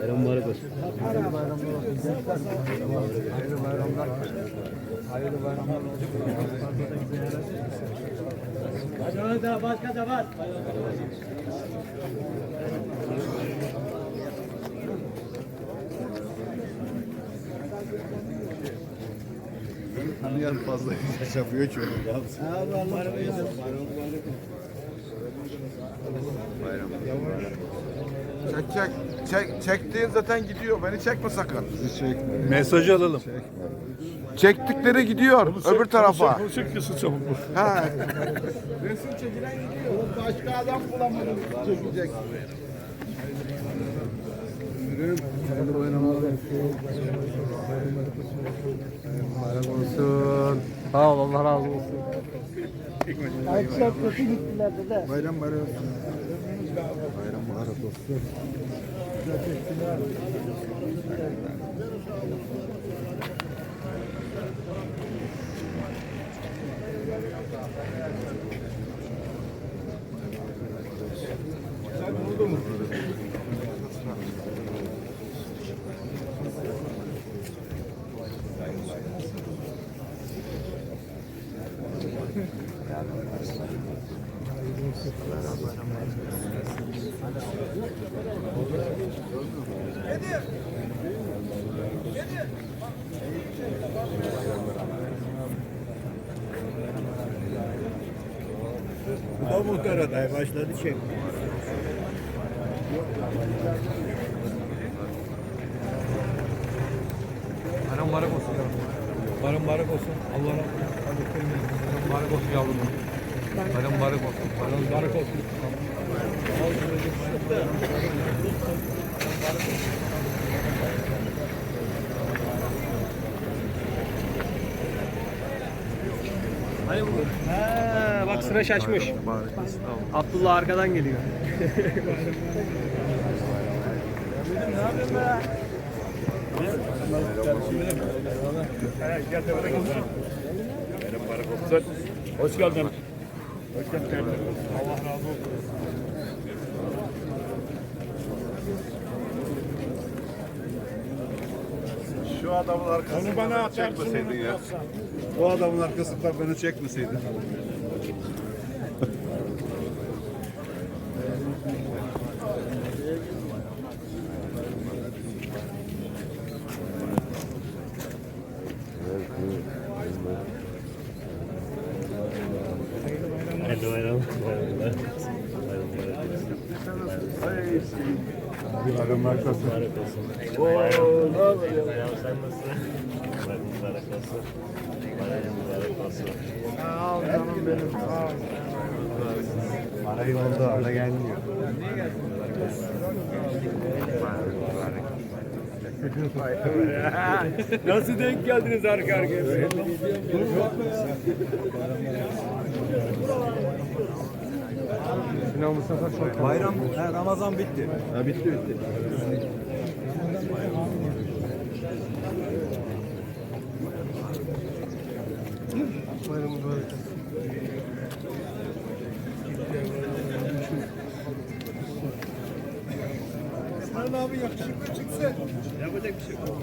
Bayram mübarek olsun. Hayırlı bayramlar. Hayırlı bayramlar. Başka da başka da var. Tanıyan fazla iş yapıyor ki onu yapsın. Bayram. Çek çek. Çek, çektiğin zaten gidiyor. Beni çekme sakın. Bizi çekme. Mesajı alalım. Çektikleri gidiyor öbür tarafa. Bunu çekiyorsun çabuk. Ha. Resim çekilen gidiyor. Başka adam bulamadım çekecek. Hayırlı bayramlar. Bayram olsun. Sağ ol Allah razı olsun. Bayram bayram olsun. Bayram mübarek olsun. Bu da muhtar aday başladı çek. Bayram mübarek olsun. Bayram mübarek olsun. Allah'ın Bayram mübarek olsun yavrum. Bayram mübarek olsun. Bayram mübarek olsun. Ha, bak sıra şaşmış. Abdullah arkadan geliyor. Hoş geldin. Hoş geldin. Allah razı olsun. Şu adamın arkasından Onu bana beni çekmeseydin ya. O adamın arkasından beni çekmeseydin. Hadi bayram. Bayram arkası. Mübarek olsun. Ya sen nasılsın? Bayram mübarek olsun. Bayram mübarek olsun. Sağ ol canım benim. Sağ ol. Parayı oldu ara gelmiyor. Nasıl denk geldiniz arka arkaya? Sinan Mustafa çok Bayram, he, Ramazan bitti. Ha bitti bitti. bayram mübarek. Yapacak bir şey yok.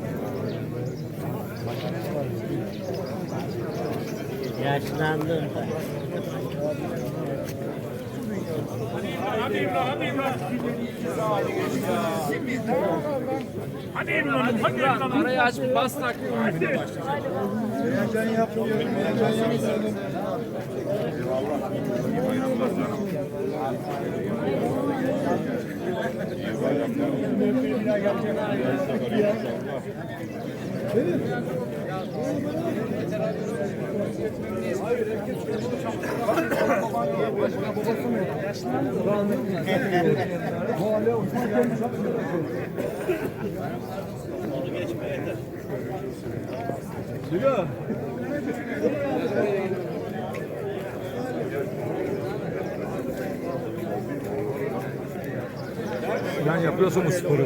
Yaşlandım ben. Araya aç bir bas tak. Heyecan yapmıyorum. Heyecan yapmıyorum. Sen yapıyorsun bu sporu.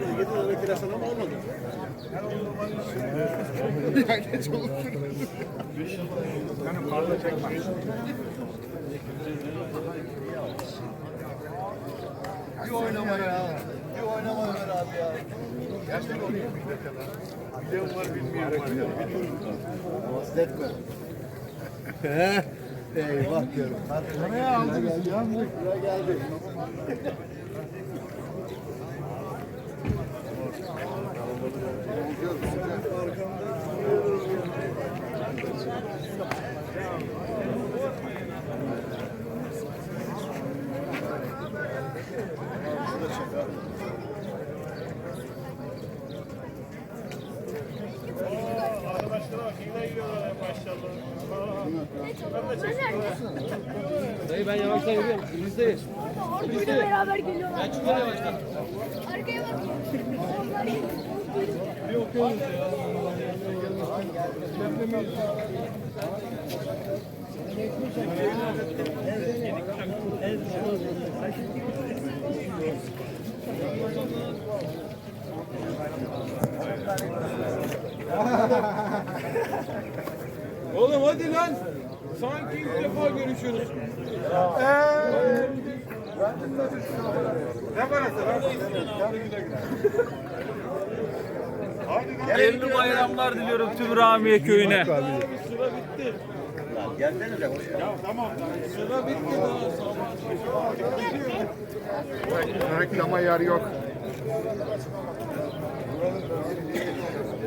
olmadı. Ya geç olur. Bir oynama ya. Bir oynama Ömer abi ya. Gerçekten oluyor. Biliyorum var bilmiyorum var ya. Bahsetme. Eyvah diyorum. Oraya aldınız ya. Buraya geldi. Dayı ben yavaştan yürüyorum. Bizdeyiz. Orkuyla beraber geliyorlar. Ben çıkıyorum yavaştan. Arkaya bak. Onlar Oğlum hadi lan. Sanki ilk defa görüşüyoruz. Hayırlı bayramlar diliyorum tüm Ramiye köyüne. Reklama yer yok.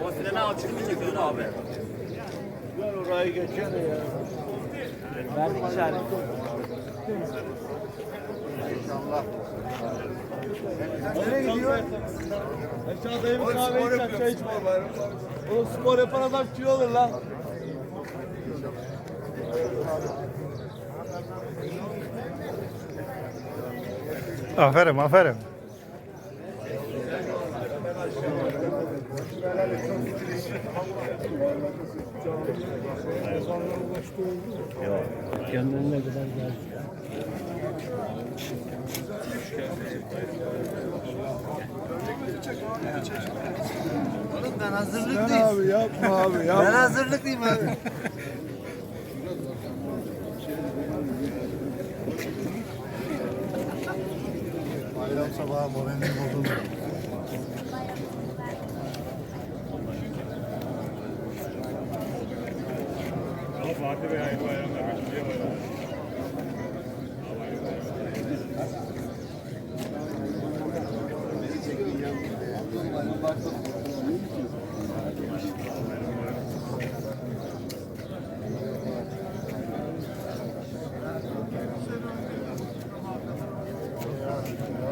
O sinema açık mı çekiyorsun abi? Orayı geçiyor ya. Nereye gidiyor? Aşağıda bir kahve içecek, çay içmeye. Oğlum spor yapan adam kilo olur lan. Aferin, aferin. Ben hazırlıklıyım. abi yapma abi yapma. Ben hazırlıklıyım abi. Bayram sabahı moralim bozuldu.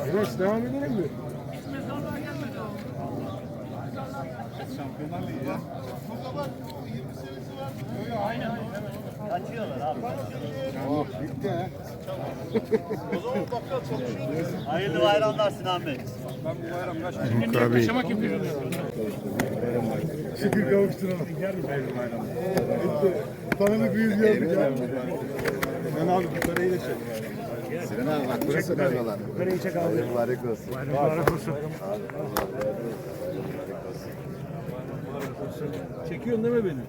Yavaş devam edelim mi? Allah Fatih Bey hayırlı bayramlar. Üçüncüye bayramlar. Bayram başladı. Devam edelim mi? Hayırlı bayramlar Sinan Bey. Mukabil. Şükür kavuşturalım. Tanıdık bir yüz gördük ya. Ben abi yukarıyı da çek. Sinan abi bak burası da oralar. Yukarıyı çek abi. Mübarek olsun. Mübarek olsun. Çekiyorsun değil mi beni?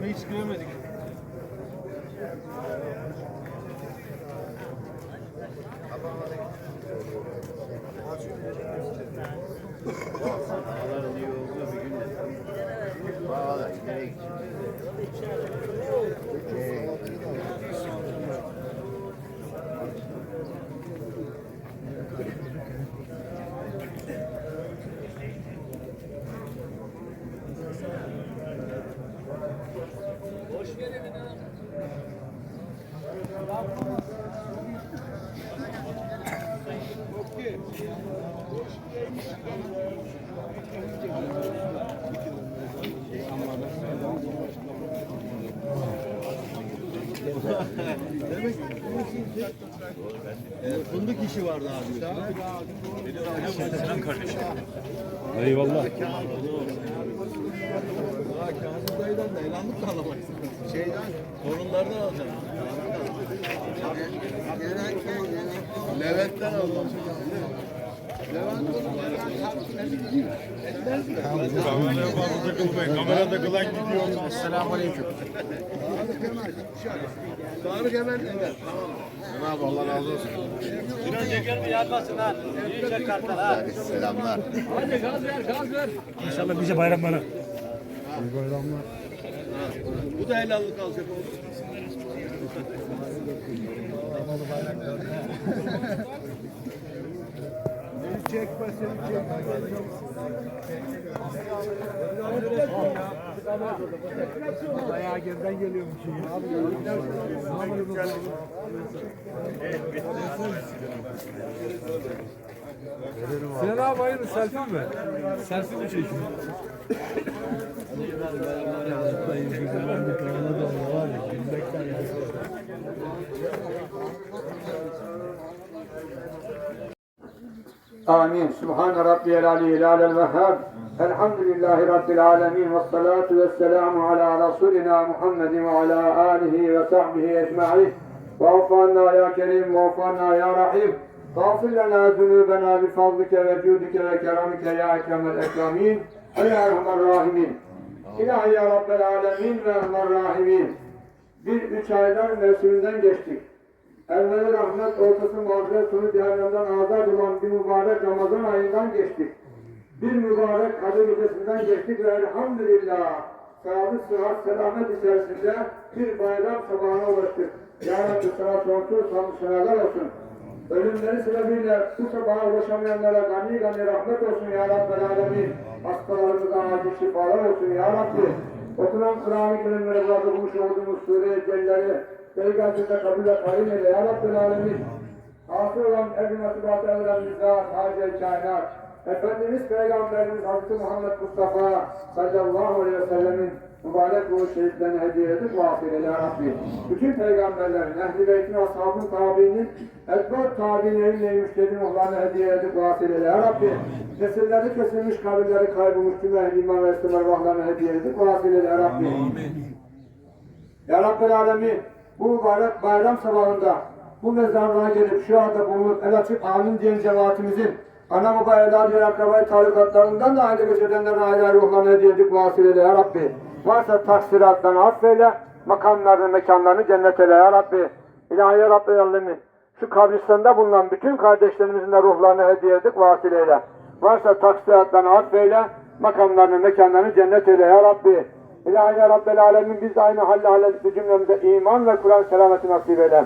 Ne hiç göremedik. Bağlar. Nereye Fındık işi vardı abi. Eyvallah. Daha Kazım dayıdan da elanlık da alamaksın. Şeyden, torunlardan alacağım. Levent'ten Kamera takılan gidiyor. Selamun Aleyküm. Tarık hemen evet. Sinan abi Allah razı olsun. Hadi selamlar. İnşallah bize bayramlara. Bu da helallik alacak oğlum. Bayağı geriden geliyormuş. Sinan abi hayırlı selfie mi? Selfie mi Amin. Subhan rabbiyal aliyyil alel vehhab. Elhamdülillahi rabbil alemin. Ve salatu ve selamu ala rasulina Muhammedin ve ala alihi ve sahbihi ecma'in. Ve ya kerim ve ya rahim. Gafir lana zunubena bi fazlike ve cudike ve keramike ya ekremel ekramin. Ve ya rahman rahimin. İlahi ya rabbel alemin ve rahman rahimin. Bir üç aylar mevsiminden geçtik. Evveli rahmet, ortası mağfiret, sonu cehennemden azad olan bir mübarek Ramazan ayından geçtik. Bir mübarek Kadir gecesinden geçtik ve elhamdülillah sağlık, sıhhat, selamet içerisinde bir bayram sabahına ulaştık. Ya Rabbi sana sonsuz senalar olsun. Ölümleri sebebiyle bu sabaha ulaşamayanlara gani gani rahmet olsun Ya Rabbel Alemin. Hastalarımıza acil şifalar olsun Ya Rabbi. Okunan Kur'an-ı Kerimlere bırakılmış olduğumuz sure-i Peygamber'de kabul et halim eyle Ya Rabbel Alemin. Hasıl olan ev-i nasibatı evren nizat, hacel kainat. Efendimiz Peygamberimiz Hazreti Muhammed Mustafa sallallahu aleyhi ve sellemin mübarek ruhu şeriflerini hediye edip vasıl eyle Rabbi. Bütün peygamberlerin, ehl-i beytin, ashabın, tabiinin, etbat tabiinlerin neymiş dediğin ruhlarını hediye edip vasıl eyle Rabbi. Nesilleri kesilmiş, kabirleri kaybolmuş tüm ehl-i iman ve ervahlarını hediye edip vasıl eyle ya Rabbi. Ya Rabbel Alemin bu mübarek bayram sabahında bu mezarlığa gelip şu anda bulunup el açıp amin diyen cemaatimizin ana baba evladı akrabayı tarikatlarından da aile geçirenlerin aile ruhlarını hediye edip vasıl eyle ya Rabbi. Varsa taksiratlarını affeyle, makamlarını, mekanlarını cennet eyle ya Rabbi. İlahi ya Rabbel Alemin. Şu kabristanda bulunan bütün kardeşlerimizin de ruhlarını hediye edip vasıl. Varsa taksiratlarını affeyle, makamlarını, mekanlarını cennet eyle ya Rabbi. İlahi ya Rabbel Alemin biz aynı halle halle bu cümlemize iman ve Kur'an selameti nasip eyle.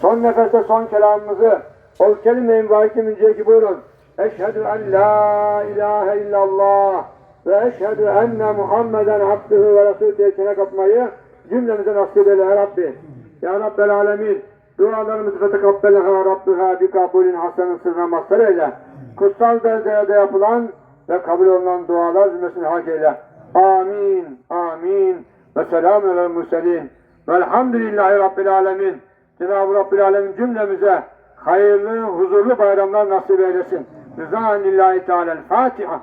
Son nefeste son kelamımızı o kelime-i mübarek ki buyurun. Eşhedü en la ilahe illallah ve eşhedü enne Muhammeden abdühü ve resulü diye çene kapmayı cümlemize nasip eyle ya Rabbi. Ya Rabbel Alemin Dualarımızı fetekabbeleha Rabbiha bi kabulün hasenin sırrına mazhar eyle. Kutsal beldelerde yapılan ve kabul olunan dualar cümlesini hak eyle. Amin. Amin. Ve selamun aleyhi mürselin. Velhamdülillahi Rabbil alemin. Cenab-ı Rabbil alemin cümlemize hayırlı, huzurlu bayramlar nasip eylesin. Rızanillahi Teala'l Fatiha.